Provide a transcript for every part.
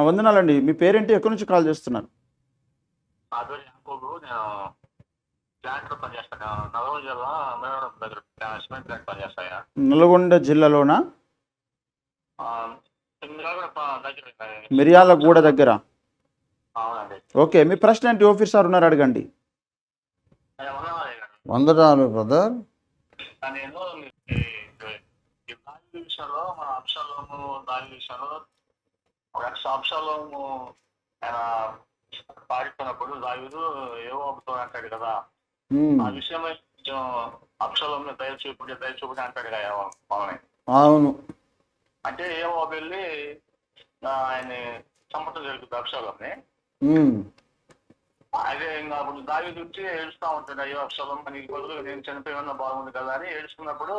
వందనాలండి మీ పేరేంటి ఎక్కడి నుంచి కాల్ చేస్తున్నారు నల్గొండ జిల్లా మేడం దగ్గర సిమెంట్ ప్లాంట్ పనిచేస్తాయా నల్గొండ జిల్లాలోన దగ్గర దగ్గర మిర్యాలగూడ దగ్గర అవునండి ఓకే మీ ప్రశ్న ఏంటి ఓఫీర్ సార్ ఉన్నారు అడగండి. వందనాలు బ్రదర్ నేను ఎక్స్ అంశాలము ఆయన పాడుతున్నప్పుడు దావిదు ఏవో ఒకటో అంటాడు కదా. ఆ విషయమై కొంచెం అంశాలం దయ చూపుడి దయ చూపుడి అంటాడు కదా మనని అవును. అంటే ఏమో వెళ్ళి ఆ, ఆయన్ని చంపటం జరుగుతుంది ఉమ్, అదే ఇంకా అప్పుడు దావి వచ్చి ఏడుస్తా ఉంటాడు అయ్యో అప్సలం నీకు బదులు నేను చనిపోయినా బాగుంది కదా అని ఏడుస్తున్నప్పుడు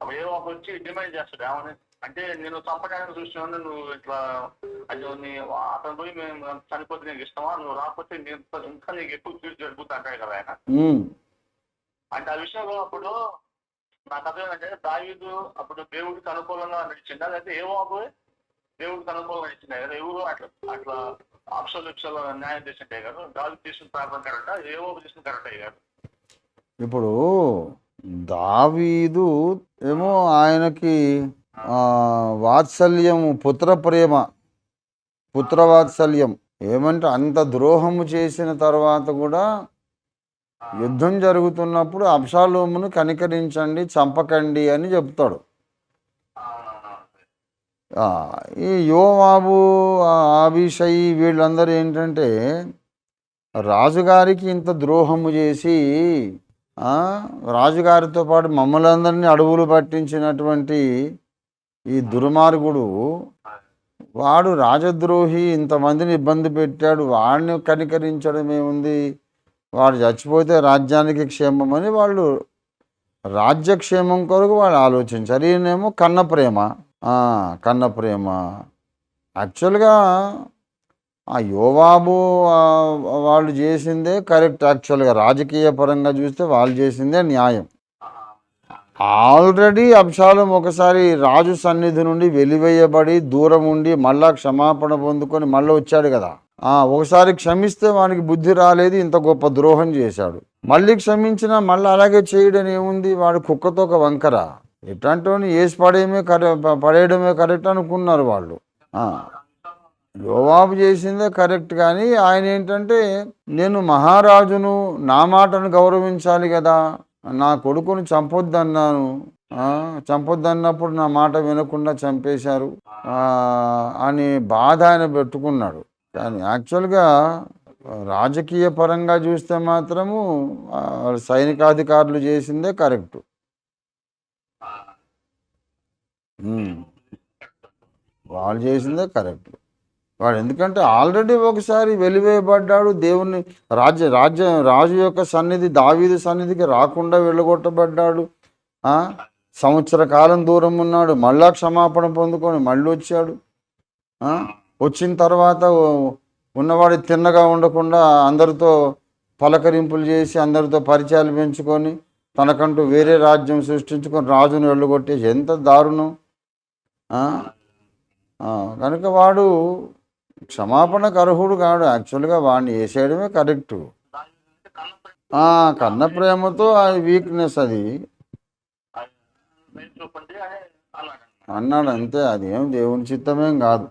ఏమో ఒకడు వచ్చి డిమాండ్ చేస్తాడు. ఏమని? అంటే నేను చంపడానికి చూసినా నువ్వు ఇట్లా అయ్యో నీ అతను పోయి మేము చనిపోతే నీకు ఇష్టమా? నువ్వు రాకపోతే నేను ఇంకా నీకు ఎక్కువ చూసి జరుగుతా కదా ఆయన. అంటే ఆ విషయంలో అప్పుడు నాకు అర్థం ఏంటంటే దావీదు అప్పుడు దేవుడికి అనుకూలంగా నడిచిందా లేకపోతే ఏమో అప్పుడు దేవుడికి అనుకూలంగా నడిచిందా కదా ఎవరు అట్లా అట్లా ఆప్షన్ విషయంలో న్యాయం చేసింటే కదా. దావి తీసుకున్న ప్రార్థన కరెక్టా? ఏవో తీసుకున్న కరెక్ట్ అయ్యారు ఇప్పుడు దావీదు ఏమో ఆయనకి వాత్సల్యము వాత్సల్యం పుత్ర ప్రేమ పుత్రవాత్సల్యం ఏమంటే అంత ద్రోహము చేసిన తర్వాత కూడా యుద్ధం జరుగుతున్నప్పుడు అబ్షాలోమును కనికరించండి చంపకండి అని చెప్తాడు. ఈ యోవాబు ఆ వీళ్ళందరూ ఏంటంటే రాజుగారికి ఇంత ద్రోహము చేసి రాజుగారితో పాటు మమ్మల్ని అందరినీ అడవులు పట్టించినటువంటి ఈ దుర్మార్గుడు వాడు రాజద్రోహి ఇంతమందిని ఇబ్బంది పెట్టాడు వాడిని కనికరించడం ఏముంది వాడు చచ్చిపోతే రాజ్యానికి క్షేమం అని వాళ్ళు రాజ్యక్షేమం కొరకు వాళ్ళు ఆలోచించారు. ఈయనేమో కన్న ప్రేమ. కన్న ప్రేమ. యాక్చువల్గా ఆ యోవాబు వాళ్ళు చేసిందే కరెక్ట్. యాక్చువల్గా రాజకీయ పరంగా చూస్తే వాళ్ళు చేసిందే న్యాయం. ఆల్రెడీ అబ్షాలం ఒకసారి రాజు సన్నిధి నుండి వెలివేయబడి దూరం ఉండి మళ్ళా క్షమాపణ పొందుకొని మళ్ళీ వచ్చాడు కదా. ఒకసారి క్షమిస్తే వానికి బుద్ధి రాలేదు ఇంత గొప్ప ద్రోహం చేశాడు. మళ్ళీ క్షమించినా మళ్ళీ అలాగే చేయడం ఏముంది? వాడు కుక్కతో ఒక వంకర. ఎట్లాంటి వేసి పడేయమే కరె పడేయడమే కరెక్ట్ అనుకున్నారు వాళ్ళు. యోవాబు చేసిందే కరెక్ట్ కానీ ఆయన ఏంటంటే నేను మహారాజును నా మాటను గౌరవించాలి కదా నా కొడుకును చంపొద్దన్నాను. చంపొద్దన్నప్పుడు నా మాట వినకుండా చంపేశారు. అని బాధ ఆయన పెట్టుకున్నాడు. కానీ యాక్చువల్గా రాజకీయ పరంగా చూస్తే మాత్రము సైనికాధికారులు చేసిందే కరెక్ట్. వాళ్ళు చేసిందే కరెక్ట్. వాడు ఎందుకంటే ఆల్రెడీ ఒకసారి వెలివేయబడ్డాడు దేవుని రాజ్య రాజ్య రాజు యొక్క సన్నిధి దావీదు సన్నిధికి రాకుండా వెళ్ళగొట్టబడ్డాడు. సంవత్సర కాలం దూరం ఉన్నాడు. మళ్ళా క్షమాపణ పొందుకొని మళ్ళీ వచ్చాడు. వచ్చిన తర్వాత ఉన్నవాడు తిన్నగా ఉండకుండా అందరితో పలకరింపులు చేసి అందరితో పరిచయాలు పెంచుకొని తనకంటూ వేరే రాజ్యం సృష్టించుకొని రాజును వెళ్ళగొట్టేసి ఎంత దారుణం. కనుక వాడు క్షమాపణకు అర్హుడు కాడు. యాక్చువల్గా వాడిని వేసేయడమే కరెక్టు. కన్న ప్రేమతో ఆ వీక్నెస్ అది. అన్నాడు అంతే అది ఏం దేవుని చిత్తమేం కాదు.